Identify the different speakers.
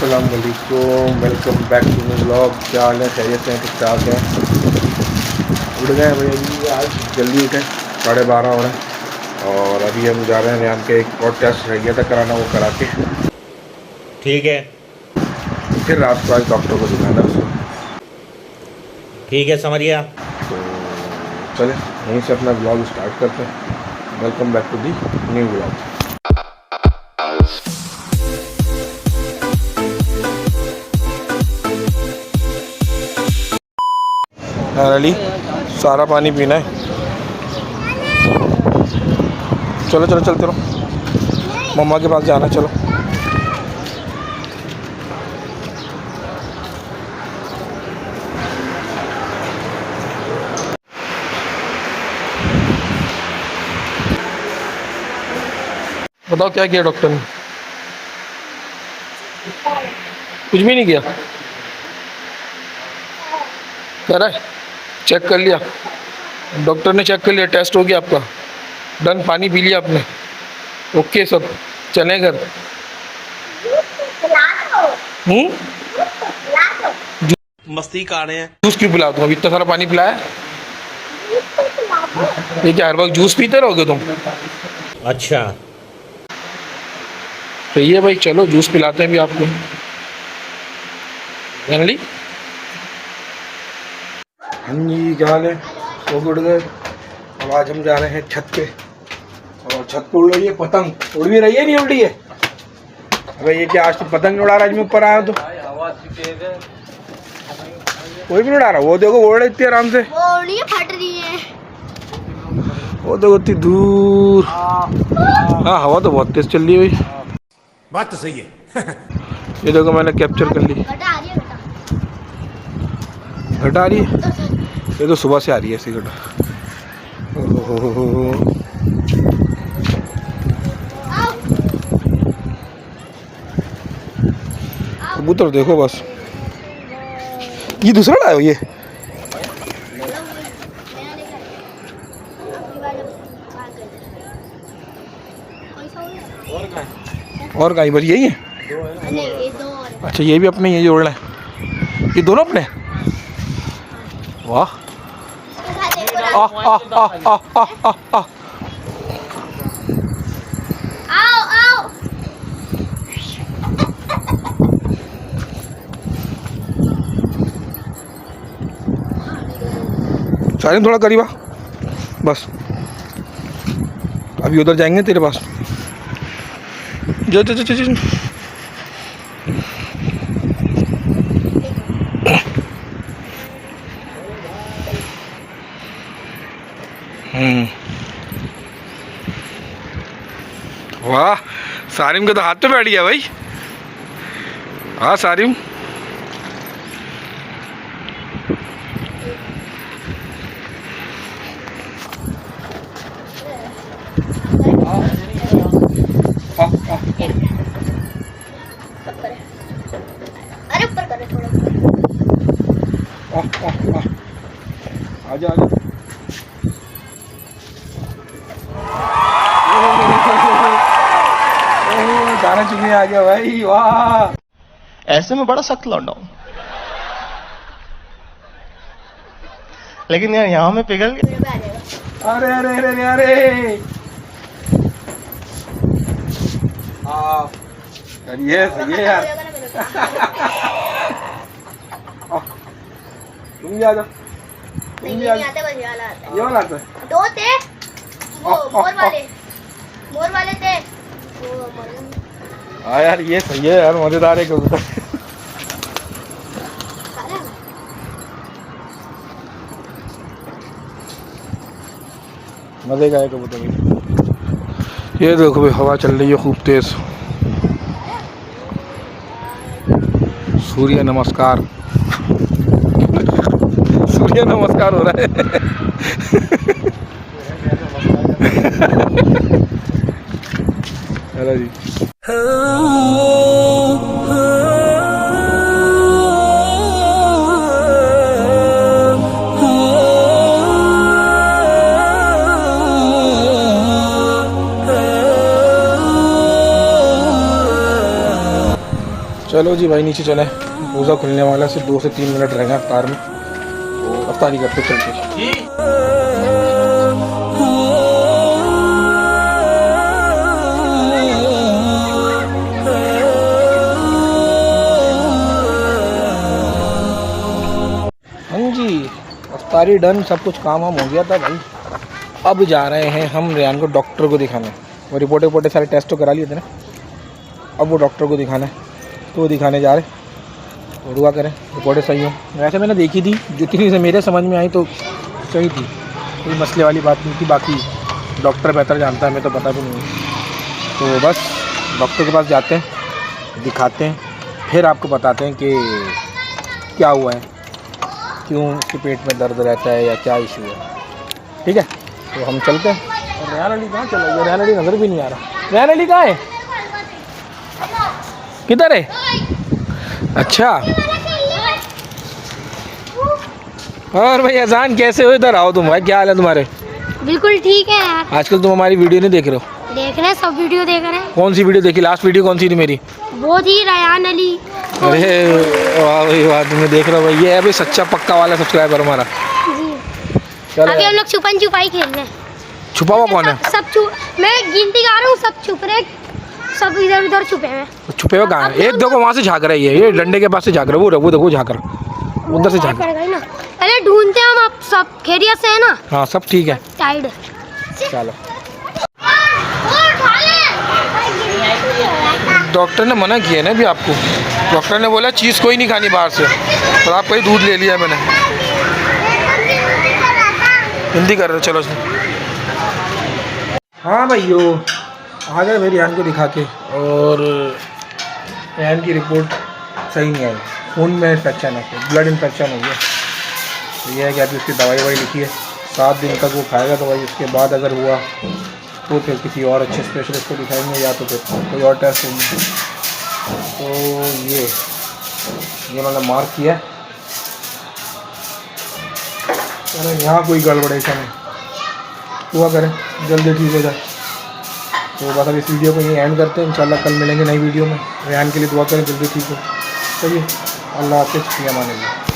Speaker 1: अस्सलाम वालेकुम welcome back to my blog क्या हाल है? खैरियत हैं? ठीक ठाक है? उठ गए भैया जी आज जल्दी उठे। साढ़े बारह हो रहे हैं। और अभी हम जा रहे हैं यहाँ के एक और टेस्ट रह गया था कराना वो करा के।
Speaker 2: ठीक है।
Speaker 1: फिर रात को आज डॉक्टर को दिखाना उसको।
Speaker 2: ठीक है समरिया।
Speaker 1: तो चले यहीं से अपना ब्लॉग स्टार्ट करते हैं। Welcome back to the new blog Ali सारा पानी पीना है। चलो चलो, चलते रहो। मम्मा के पास जाना चलो। बताओ, क्या किया डॉक्टर ने? कुछ भी नहीं किया? कह रहा है? चेक कर लिया। डॉक्टर ने चेक कर लिया टेस्ट हो गया आपका। डन पानी पी लिया आपने। ओके सब चले घर। हम्म?
Speaker 3: मस्ती कर रहे हैं।
Speaker 1: जूस क्यों पिला दूँ? अभी इतना सारा पानी पिलाया? ये क्या हर वक्त जूस पीते रहोगे तुम?
Speaker 2: अच्छा।
Speaker 1: सही है भाई चलो जूस पिलाते हैं भी आपको। हाँ जी क्या हाल है सो गुड़ गए अब आज हम जा रहे हैं छत पे। और छत पे उड़ रही है पतंग। उड़ भी रही है नहीं उड़ रही है? अबे ये क्या आज तो पतंग नहीं उड़ा रहा आज मैं ऊपर आया तो। कोई भी नहीं उड़ा रहा वो देखो उड़ रही इतनी आराम से।
Speaker 4: है फट रही है।
Speaker 1: वो देखो इतनी दूर। हाँ हवा तो बहुत तेज चल रही है भाई।
Speaker 3: बात तो सही है।
Speaker 1: ये देखो मैंने कैप्चर कर ली।
Speaker 4: घटा है
Speaker 1: रही है? ये तो सुबह से आ रही है
Speaker 4: सिगरेट।
Speaker 1: कबूतर देखो बस। ये दूसरा लाया ये? और गाय बस यही है? अच्छा ये भी अपने, ये जोड़ना है ये दोनों अपने? वाह। Oh, oh, oh, oh, oh, oh,
Speaker 4: oh. Ow,
Speaker 1: ow. थोड़ा करीब बस अभी उधर जाएँगे तेरे पास जो जो जो जो, जो। વાહ સારીમ કે તો હાથ તો બેઠ ગયા ભાઈ હા
Speaker 4: સારીમ Oh, oh. गाना चुनने
Speaker 1: आ गया भाई वाह।
Speaker 5: ऐसे में बड़ा सख्त लौटा हूँ लेकिन यार यहाँ में पिघल गया।
Speaker 1: अरे अरे अरे अरे ये सही है यार। तुम भी आ जाओ। तुम भी आ जाओ।
Speaker 4: ये वाला आता है। दो थे। वो मोर वाले। मोर वाले थे। वो मोर
Speaker 1: हाँ यार ये सही है यार मज़ेदार है कबूतर। मज़े का है कबूतर ये देखो भाई हवा चल रही है खूब तेज। सूर्य नमस्कार। सूर्य नमस्कार हो रहा है। हेलो जी। चलो जी भाई नीचे चले। रोज़ा खुलने वाला सिर्फ़ दो से तीन मिनट रहेंगे अफ्तार में। तो अफ्तारी करते चलते हाँ। जी। अफ्तारी डन सब कुछ काम वाम हो गया था भाई। अब जा रहे हैं हम रेहान को डॉक्टर को दिखाने। वो रिपोर्टे वोपोर्टे सारे टेस्ट तो करा लिए थे ना। अब वो डॉक्टर को दिखाना है। तो दिखाने जा रहे और दुआ करें रिपोर्टें सही हो। वैसे मैंने देखी थी, जितनी से मेरे समझ में आई तो सही थी। कोई मसले वाली बात नहीं थी, बाकी डॉक्टर बेहतर जानता है मैं तो पता भी नहीं तो बस डॉक्टर के पास जाते हैं, दिखाते हैं, फिर आपको बताते हैं कि क्या हुआ है। क्यों उसके पेट में दर्द रहता है या क्या इशू है। ठीक है तो हम चलते हैं। रेहान अली कहाँ चला गया? रेहान अली नज़र भी नहीं आ रहा। रेहान अली कहाँ है? किधर है? अच्छा। और भाई अजान कैसे हो? इधर आओ तुम भाई क्या हाल है तुम्हारे?
Speaker 4: बिल्कुल ठीक है यार।
Speaker 1: आजकल तुम हमारी वीडियो नहीं देख रहे हो।
Speaker 4: देख रहे सब वीडियो देख रहे हैं।
Speaker 1: कौन सी वीडियो देखी? लास्ट वीडियो कौन सी थी मेरी?
Speaker 4: वो थी रयान अली।
Speaker 1: अरे वाह भाई वाह तुम्हें देख रहा हो भाई ये है भाई सच्चा पक्का वाला सब्सक्राइबर हमारा।
Speaker 4: जी। अभी हम लोग छुपन छुपाई खेल रहे हैं।
Speaker 1: छुपा हुआ कौन है?
Speaker 4: सब- सब छुप मैं गिनती गा रहा हूँ सब छुप रहे सब इधर उधर छुपे हुए
Speaker 1: छुपे हुए कहाँ एक देखो वहाँ से झाँक रहा है ये। डंडे के पास से झाँक रहा है। वो वो देखो झाँक रहा उधर से झाँक रहा
Speaker 4: करेगा ही ना। पहले ढूंढते हम आप सब खैरियत से है ना?
Speaker 1: हाँ सब ठीक है।
Speaker 4: टाइड
Speaker 1: चलो। डॉक्टर ने मना किया ना अभी आपको। डॉक्टर ने बोला चीज़ कोई नहीं खानी बाहर से। और आपका ही दूध ले लिया मैंने। हिंदी कर रहे चलो। हाँ भाइयों आ गए मेरी रियान को दिखा के और रियान की रिपोर्ट सही नहीं आई। खून में इन्फेक्शन है ब्लड इन्फेक्शन हो गया। तो यह है कि अभी उसकी दवाई ववाई लिखी है। सात दिन तक वो खाएगा दवाई, उसके बाद अगर हुआ तो फिर किसी और अच्छे स्पेशलिस्ट को दिखाएँगे या तो फिर कोई और टेस्ट होंगे तो ये ये उन्होंने मार्क किया। अरे यहाँ कोई गड़बड़ेशन है हुआ करें, जल्दी ठीक हो जाए। तो बस अब इस वीडियो को ये एंड करते हैं। इंशाल्लाह कल मिलेंगे नई वीडियो में। रेहान के लिए दुआ करें, जल्दी ठीक हो। चलिए, अल्लाह हाफिज़ फिया मान